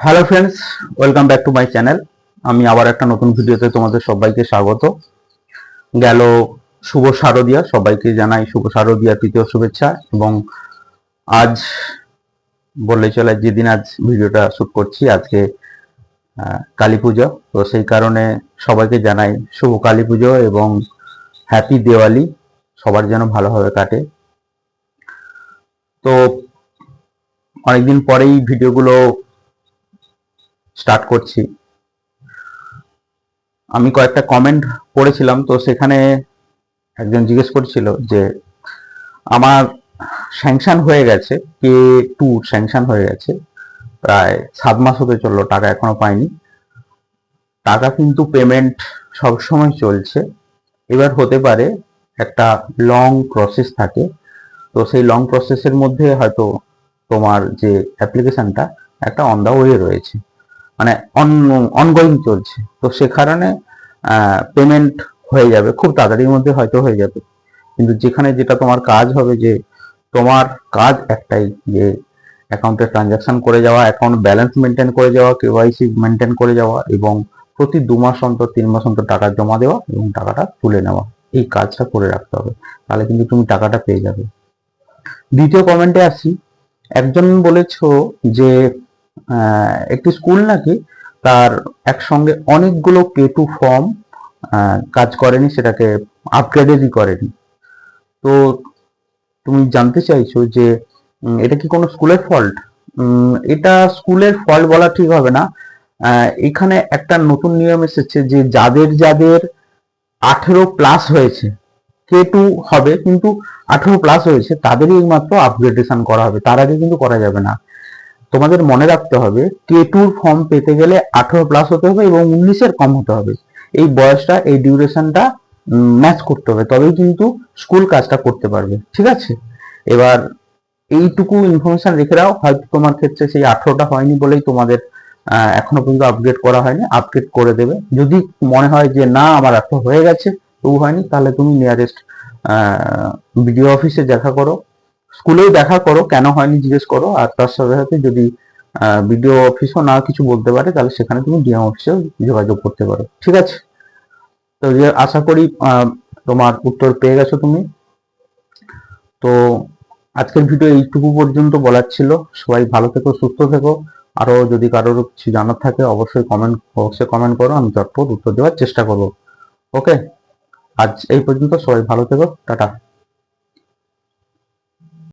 Hello friends welcome back to my channel আমি আবার একটা নতুন ভিডিওতে তোমাদের সবাইকে স্বাগত। গেল শুভ শারদিয়া, সবাইকে জানাই শুভ শারদিয়ার তৃতীয় শুভেচ্ছা। এবং আজ বললে চলে, যেদিন আজ ভিডিওটা শুট করছি, আজকে কালী পুজো। তো সেই কারণে সবাইকে জানাই শুভ কালী পুজো এবং হ্যাপি দিওয়ালি। সবার যেন ভালোভাবে কাটে। তো অনেকদিন পরেই ভিডিওগুলো স্টার্ট করছি। আমি কয়েকটা কমেন্ট পড়েছিলাম, তো সেখানে একজন জিজ্ঞেস করছিল যে, আমার স্যাংশন হয়ে গেছে কে টু স্যাংশন হয়ে গেছে, প্রায় সাত মাস হতে চলল, টাকা এখনও পাইনি। টাকা কিন্তু পেমেন্ট সবসময় চলছে। এবার হতে পারে একটা লং প্রসেস থাকে, তো সেই লং প্রসেসের মধ্যে হয়তো তোমার যে অ্যাপ্লিকেশনটা একটা অন দা ওয়ে রয়েছে। মানে অনগোয়িং চলছে। তো সে কারণে পেমেন্ট হয়ে যাবে, খুব তাড়াতাড়ির মধ্যে হয়তো হয়ে যাবে। কিন্তু যেখানে যেটা তোমার কাজ হবে যে, তোমার কাজ একটাই যে অ্যাকাউন্টে ট্রানজাকশন করে যাওয়া অ্যাকাউন্ট ব্যালেন্স মেনটেন করে যাওয়া কেওয়াইসি মেনটেন করে যাওয়া এবং প্রতি দু মাস অন্তর, তিন মাস অন্তর টাকা জমা দেওয়া এবং টাকাটা তুলে নেওয়া। এই কাজটা করে রাখতে হবে। তাহলে কিন্তু তুমি টাকাটা পেয়ে যাবে। দ্বিতীয় কমেন্টে আসি। একজন বলেছ যে একটি স্কুল নাকি, তার একসঙ্গে অনেকগুলো কে টু ফর্ম কাজ করেনি, সেটাকে আপগ্রেডেডই করেনি। তো তুমি জানতে চাইছো যে এটা কি কোনো স্কুলের ফল্ট এটা স্কুলের ফল্ট বলা ঠিক হবে না। এখানে একটা নতুন নিয়ম এসেছে যে, যাদের যাদের আঠেরো প্লাস হয়েছে কে টু হবে, কিন্তু আঠেরো প্লাস হয়েছে, তাদেরই মাত্র আপগ্রেডেশন করা হবে। তার আগে কিন্তু করা যাবে না। তোমাদের মনে রাখতে হবে কে টুর ফর্ম পেতে গেলে আঠেরো প্লাস হতে হবে এবং উনিশের কম হতে হবে। এই বয়সটা, এই ডিউরেশনটা ম্যাচ করতে হবে, তবেই কিন্তু স্কুল কাজটা করতে পারবে, ঠিক আছে? এবার এইটুকু ইনফরমেশন রেখে দাও, হয়তো তোমার ক্ষেত্রে সেই আঠেরোটা হয়নি বলেই তোমাদের এখনও পর্যন্ত আপগ্রেড করা হয়নি আপগ্রেড করে দেবে। যদি মনে হয় যে না, আমার এত হয়ে গেছে, তবু হয়নি, তাহলে তুমি নিয়ারেস্ট বিডিও অফিসে দেখা করো। স্কুলেও দেখা করো, কেন হয়নি জিজ্ঞেস করো, আর তার সাথে সাথে যদি বিডিও অফিসও না কিছু বলতে পারে, তাহলে সেখানে তুমি ডিএম অফিসেও যোগাযোগ করতে পারো। ঠিক আছে? তো যে আশা করি তোমার উত্তর পেয়ে গেছো তুমি। তো আজকের ভিডিও এইটুকু পর্যন্ত বলার ছিল। সবাই ভালো থেকো, সুস্থ থেকো। আরও যদি কারোর কিছু জানার থাকে, অবশ্যই কমেন্ট বক্সে কমেন্ট করো, আমি চটপট উত্তর দেওয়ার চেষ্টা করব। ওকে আজ এই পর্যন্ত সবাই ভালো থেকো। টাটা।